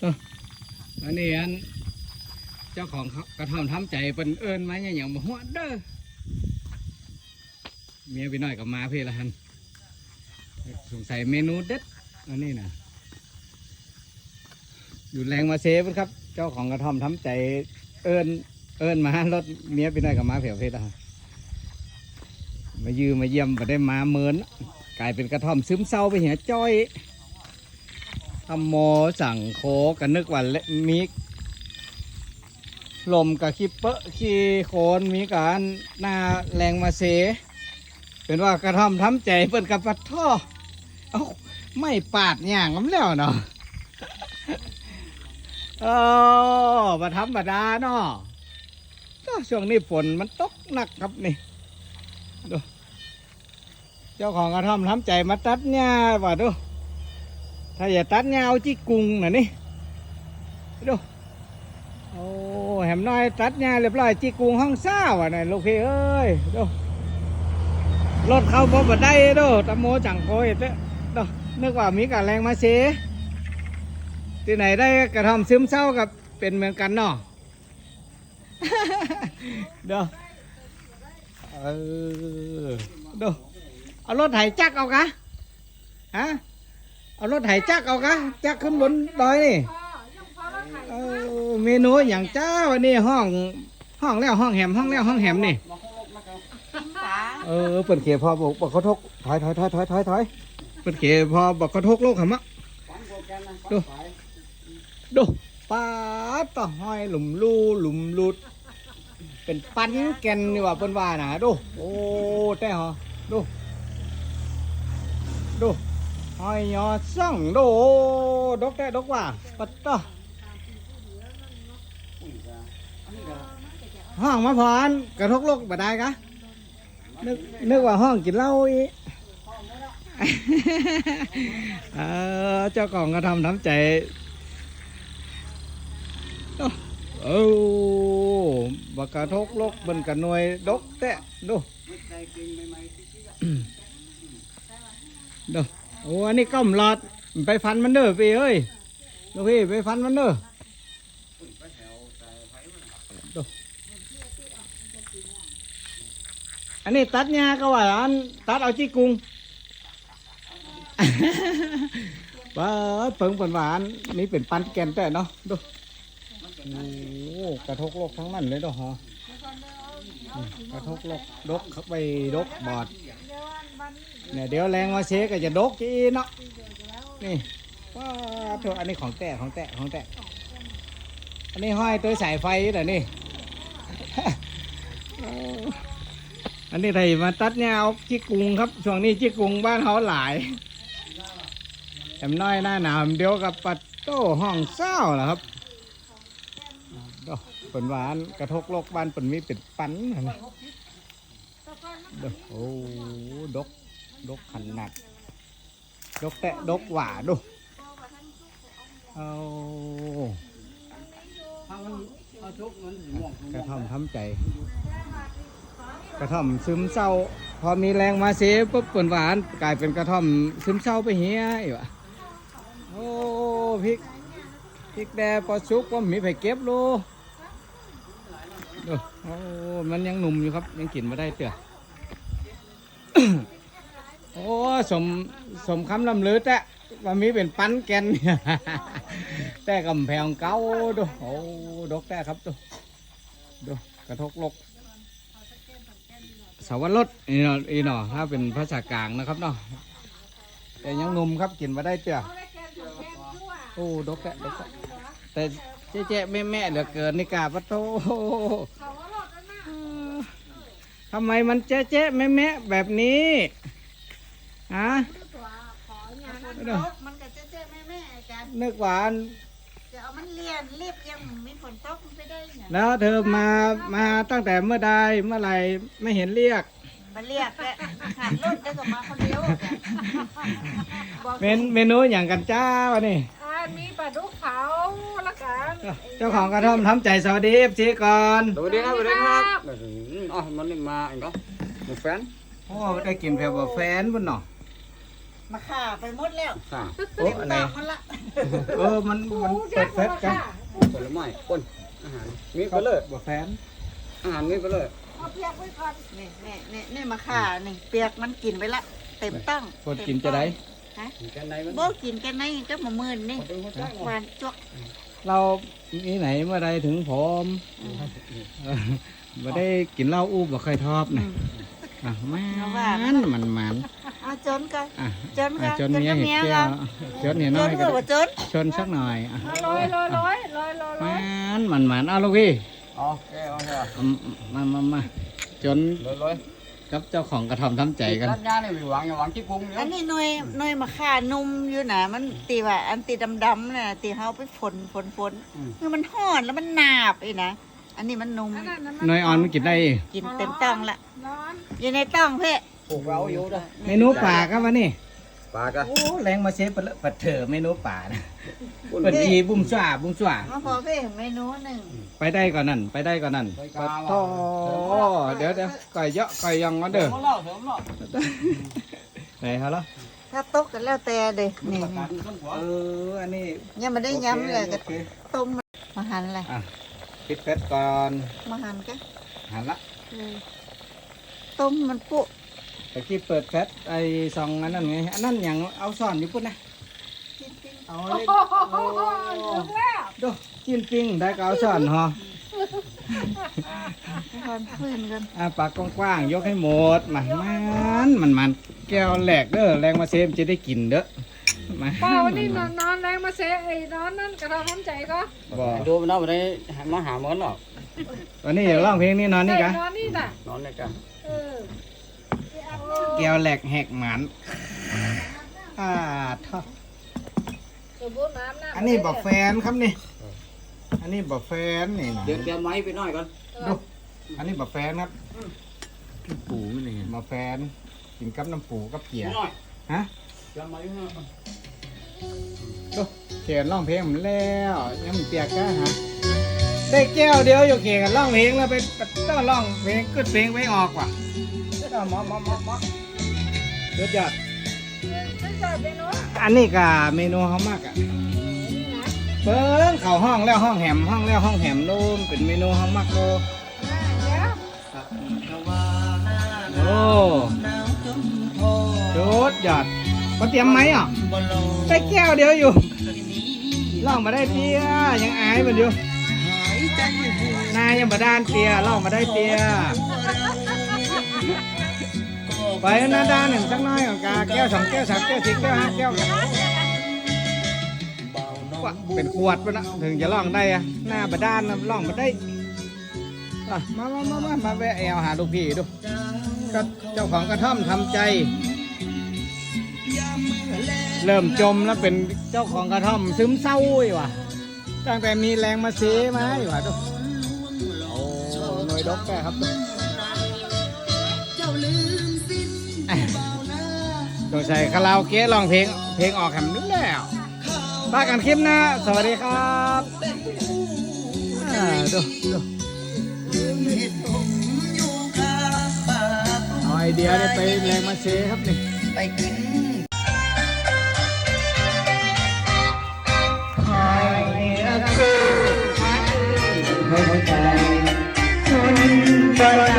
ตัวอันนี้อันเจ้าของกระทำทำใจเป็นเอิญมาอย่างอย่างบ่หัวเด้อเมียพี่น้อยกับมาพี่ละหันสงสัยเมนูเด็ดอันนี้นะอยู่แรงมาเซฟครับ เจ้าของกระทำทำใจเอิญเอิญมารถเมียพี่น้อยกับมาเผียวพี่ละหันมายืมมาเยี่ยมมาได้มาเมินกลายเป็นกระท่อมซึมเศร้าไปเหียจ้อย ทำโมสั่งโคกันนึกว่าเละมีลมกับขี้เปอะขี้โคนมีการหน้าแรงมาเส เป็นว่ากระทำทำใจเปิดกับปัดท่อ เอ้าไม่ปาดอย่างน้ำแล้วเนาะเออมาธรรมดาเนาะช่วงนี้ฝนมันตกหนักครับนี่ดูเจ้าของกระท่อมทำใจมาตัดหญ้าว่าดู ถ้าอย่าตัดเงเอาจีกุงน่ะนี่ดูโอ้แหมน้อยตัดเงาเรียบร้อยจีกุงห้องเศร้าอะนี่ลูกพี่เอ้ยดูรถเข้าบ่บ่ได้ดูตะโมจังโคยเด้อดูนึกว่ามีการแรงมาเสที่ไหนได้กระทำซึมเศร้ากับเป็นเหมือนกันเนาะเด้อเออดูเอารถไถจักเอากะฮะ เอารถไถจักเอากะจักขึ้นบนดอยนี่เออเมนูอย่างจ้าวันนี้ห้องห้องแล้วห้องแหมห้องแล้วห้องแหมนี่เออเปิดเขียพอบอกบอกเขาทกถอยถอยถอยถอยถอยถอยเปิดเขียพอบอกเขาทกโลกหำอะดูดูป้าต่อห้อยหลุมลูหลุมลุด เป็นปันแกนนี่ว่าเปิ้นว่านะดูโอ้แต่หอดูดู หอยยอสั่งโดดกแต่ดกว่าปัตตะห้องมาพรกระทกโลกบ่ได้กะนึกนึกว่าห้องกินเหล้าอีกเออเจ้าของก็ทำน้ำใจโอ้เอ้บักกระทกโลกบนกระหน่วยดกแต่ดูดู โอ้อันนี้ก้มหลอดไปฟันมันเด้อพี่เอ้ยลูกพี่ไปฟันมันเด้ออันนี้ตัดหญ้าก็ว่าอันตัดเอาจี้กุ้งว้าเปิงเป็นหวานนี่เป็นปันแกนแต่เนาะดูโอ้กระทกโลกทั้งนั้นเลยเนาะฮะอืมกระทกโลกดกเข้าไปดกบอด เนี่ยเดี๋ยวแรงมาเชคก็จะดกจีเนาะนี่ว้าโถอันนี้ของแตะของแตะของแตะอันนี้ห้อยตัวสายไฟเหรอนี่ อันนี้ไทยมาตัดเนี่ยเอาจี้กรุงครับช่วงนี้จี้กรุงบ้านเขาหลายแอมน้อยหน้าหนาวเดียวกับปัดโต้ห้องเศร้าเหรอครับผลหวานกระทกโลกบ้านผลมีเป็นปันนะ โอ้ดก ดกขันหนักดกแตะดกหวาดูเอากระท่อมทำใจ กระท่อมซึมเศร้า พอมีแรงมาเสียปุ๊บเปิ่นหวานกลายเป็นกระท่อมซึมเศร้าไปเฮียอีกวะโอ้พริกพริกแดงพอชุกว่ามีไผ่เก็บโลดูโอ้มันยังหนุ่มอยู่ครับ ยังกินมาได้เตือ โอ้สมสมคำลำลือแต่ว่ามีเป็นปันแกนแต่กำแพงเก่าดูโอ้ดกแต่ครับดูดูกระทกลกสาวรสอีเนาะอีเนาะถ้าเป็นภาษากลางนะครับเนาะแต่ยังหนุ่มครับกินมาได้เตือโอ้ดกแต่ดกแต่แต่เจ๊เจ๊แม่แม่ๆเหลือเกินนี่กาปะโตทำไมมันเจ๊เจ๊แม่แม่ๆแบบนี้ ฮะมันก็เจ๊ๆแม่ๆกันนึกหวานจะเอามันเลียนเรียบยังมีฝนตกมันไปได้เนี่ยแล้วเธอมามาตั้งแต่เมื่อใดเมื่อไหรไม่เห็นเรียกมาเรียกแหละขับรถได้ก็มาคนเดียวบอกเมนเมนูอย่างกันจ้าวะนี่อ่ามีปลาดุกเผาละกันเจ้าของกระท่อมทำใจสวัสดีเอฟซีก่อนสวัสดีครับสวัสดีครับอ๋อมันนี่มาอีกเนาะหมูแฟนโอ้ได้กินแผ่วแฟนบนเนาะ มาฆ่าไปหมดแล้วค่ะโอ้เต็มอะไรตอกมันละเออ มัน มันเปิดเฟสกันผลไม้ก้นอาหารมีไปเลยบ่แฟนอาหารมีไปเลยเอาเปียกไว้ก่อนนี่นี่นี่นี่มาฆ่านี่เปียกมันกินไปละเต็มตั้งคนกินจะได้มีแค่ไหนมันบ่กินกันไหนก็มามื่นนี่เป็นคนจ้างหวานจวกเรามีไหนเมื่อใดถึงผอมเออบ่ได้กินเหล้าอู้บ่เคยทอบนะ อะมันมันมันเอาจนกันอะจนกัอะนจนเมียเห็ดเมียแก้กัวนจนเห็นจน้อนยก็ก็ว่าจนชนสักหน่อยอะเอาร้อยร้อยร้อยร้อยร้อยร้อยมันมันมันเอาลูกพี่โอเคโอเคอืมมามามาจนเลยเลยกับเจ้าของกระทำทำใจกันร้านยาเนี่ยมีหวังอย่าหวังที่กรุงเนี่อัยนนี้หน่วยหน่วยมาฆ่านุ่มอยู่นะมันตีว่าอันตีดำๆน่ะตีเฮาไปฝนฝนฝนคือมันห่อนแล้วมันหนาบไอ้นะ อันนี้มันนุ่มอันนั้นน่ะน้อยอ่อนมันกินได้กินเต็มต้องละร้อนอยู่ในต้องเพ่ปลูกเราอยู่ด้วยเมนูป่าครับวันนี้ปลากะโอ้แรงมาเชฟเปดปัดเถอะเมนูป่านะเปิดทีบุ้มซ่าบุ้มซ่ามาพอเพ่เมนูหนึ่งไปได้ก่อนนั่นไปได้ก่อนนั่นปัดโตเดี๋ยวเดี๋ยวก่อยเยอะก่อยยังก็เด้อเล่าเถอะเล่าไหนฮะล่ะถ้าตกกันแล้วแต่เด้นี่ประกันต้นหัวเอออันนี้ยังไม่ได้ย้ำเลยก็โอคต้มมาหั่นเลยอะ ปิดเฟสก่อนมาหั่นก็หันละเออต้มมันปุ๊ตะกี้เปิดแฟสไอ้ซองอันนั้นไงอันนั้นอย่างเอาซ่อนอยู่ปุ่นนะเอาโอ้เลยโหถึงแล้วดูจิ้นปิ้งได้ก็เอาซ่อนฮะทานพื้นกันอะปากกว้างๆยกให้หมดมามันมันมันแก้วแหลกเด้อแรงมาเซมจะได้กินเด้อ มาป้าวันนี้นอนนอนแรงมาเซไอ้นอนนั่นกระทำน้ำใจก็บ่ดูมันเอาไปได้มาหาเหมือนหรอกวันนี้อยากร้องเพลงนี้นอนนี่กะนอนนี่น่ะนอนในกันเออแก้วแหลกแหกหมันอ่าท่อสมบูรณ์น้ำนะอันนี้บอกแฟนครับนี่ อันนี้บอกแฟนนี่นะเดี๋ยวเดี๋ยวไม้ไปหน่อยก่อนดูอันนี้บอกแฟนครับปูไม่เลยมาแฟนกินกับน้ำปูกับเกี๊ยหน่อยฮะเดี๋ยวไม้ให้ดูเขียนร้องเพลงมันแล้วยังมันเปียกก็ฮะได้แก้วเดียวอยู่เขียนกันร้องเพลงแล้วไปต้องร้องเพลงขึ้นเพลงไว้ออกว่ะเอาหมอหมอหมอหมอเดือดยอดไม่จอดไปเนาะอันนี้ก็เมนูเขามากอะนี่นะเบิ้งเข้าห้องแล้วห้องแหมห้องแล้วห้องแหมนู่นเป็นเมนูเขามากโลอ่าเดี๋ยวโอ้จุดยอด เขาเตรียมไหมอะได้แก้วเดียวอยู่ล่องมาได้เตี้ยยังอายมันอยู่นายยังมาด้านเตี้ยล่องมาได้เตี้ยไปนาด้านหนึ่งสักน้อยก่อนกาแก้วสองแก้วสามแก้วสี่แก้วห้าแก้วว่าเป็นขวดปะนะถึงจะล่องได้อะหน้าบาด้านน่ะล่องมาได้อะมามามามามาแวะแอวหาลูกพี่ดูก็เจ้าของกระท่อมทำใจ เริ่มจมแล้วเป็นเจ้าของกระท่อมซึมเศร้าอยู่ว่ะตั้งแต่มีแรงมาเซมาอยู่ว่ะดูโอ้หน่วยดกแกครับต้องใส่คาราโอเกะร้องเพลง เพลงออกแหมแล้วปากันคลิปนะ สวัสดีครับดูดูไอเดียได้ไปแรงมาเซครับนี่ไปกิน ช่วยบ